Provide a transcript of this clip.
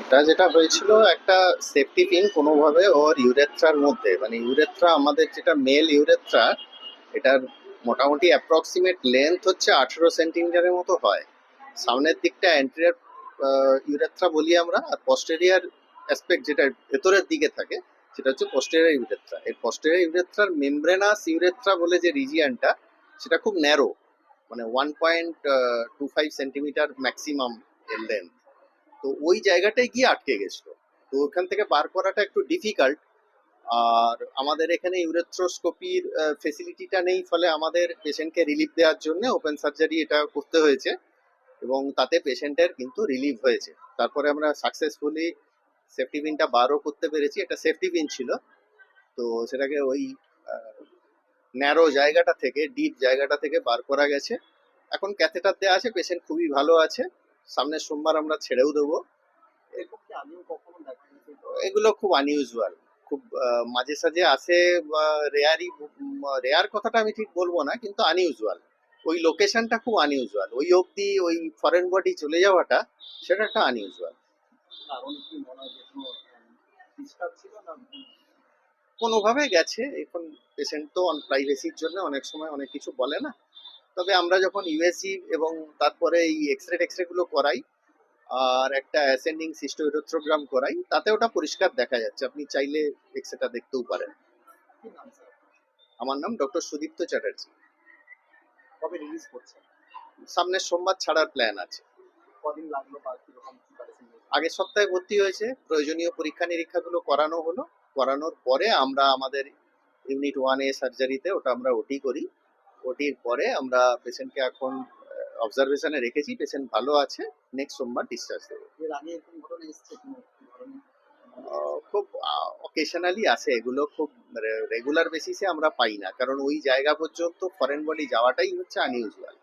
এটা যেটা হয়েছিল একটা সেফটি পিন কোনোভাবে ওর ইউরেথ্রার মধ্যে। মানে ইউরেথ্রা আমাদের যেটা মেল ইউরেথ্রা এটার মোটামুটি অ্যাপ্রক্সিমেট লেন্থ হচ্ছে আঠেরো সেন্টিমিটারের মতো হয়। সামনের দিকটা অ্যান্টেরিয়ার ইউরেথ্রা বলি আমরা, আর পস্টেরিয়ার অ্যাসপেক্ট যেটা ভেতরের দিকে থাকে, সেটা হচ্ছে পস্টেরিয়ার ইউরেথ্রা এর পস্টেরিয়ার ইউরেথ্রার মেমব্রেনাস ইউরেথ্রা বলে যে রিজিয়ানটা সেটা খুব ন্যারো মানে one point two five centimetre maximum এর লেন্থ তো ওই জায়গাটায় গিয়ে আটকে গেছিল। তো ওখান থেকে বার করাটা একটু ডিফিকাল্ট আর আমাদের এখানে ইউরেথ্রোস্কোপির ফেসিলিটিটা নেই, ফলে আমাদের পেশেন্টকে রিলিফ দেওয়ার জন্য ওপেন সার্জারি এটা করতে হয়েছে এবং তাতে পেশেন্টের কিন্তু রিলিফ হয়েছে। তারপরে আমরা সাকসেসফুলি সেফটি পিনটা বারও করতে পেরেছি, একটা সেফটি পিন ছিল। তো সেটাকে ওই ন্যারো জায়গাটা থেকে ডিপ জায়গাটা থেকে বার করা গেছে। এখন ক্যাথেটার দেওয়া আছে পেশেন্ট খুবই ভালো আছে। সামনের সোমবার আমরা ছেড়েও দেবো। এগুলো খুব আনইউজুয়াল খুব মাঝে সাঝে আসে রেয়ারই রেয়ার কথাটা আমি ঠিক বলব না কিন্তু আনইউজুয়াল ওই লোকেশনটা খুব আনইউজুয়াল ওই অবধি ওই ফরেন বডি চলে যাওয়াটা সেটা একটা আনইউজুয়াল কোনোভাবে গেছে। এখন পেশেন্ট তো অন প্রাইভেসির জন্য অনেক সময় অনেক কিছু বলে না। তবে আমরা যখন ইউএসজি এবং তারপরে এই এক্সরে টেক্সরে গুলো করাই আর একটা অ্যাসেন্ডিং সিস্টোইরোথ্রোগ্রাম করাই তাতে ওটা পরিষ্কার দেখা যাচ্ছে। আপনি চাইলে এক্সরেটা দেখতেও পারেন। আমার নাম ডক্টর সুদীপ্ত চ্যাটার্জি। কবে রিলিজ করছেন? সামনের সোমবার ছাড়ার প্ল্যান আছে। কদিন লাগল বা কীরকম প্রিপারেশন আগের সপ্তাহে ভর্তি হয়েছে। প্রয়োজনীয় পরীক্ষা নিরীক্ষাগুলো করানো হলো। করানোর পরে আমরা আমাদের ইউনিট ওয়ান এ সার্জারিতে ওটা আমরা ওটি করি। ওটির পরে আমরা পেশেন্টকে এখন অবজারভেশনে রেখেছি পেশেন্ট ভালো আছে নেক্সট সোমবার ডিসচার্জ দেবো। খুব অকেশনালি আসে এগুলো খুব রেগুলার বেসিসে আমরা পাই না কারণ ওই জায়গা পর্যন্ত ফরেন বডি যাওয়াটাই হচ্ছে আনইউজুয়াল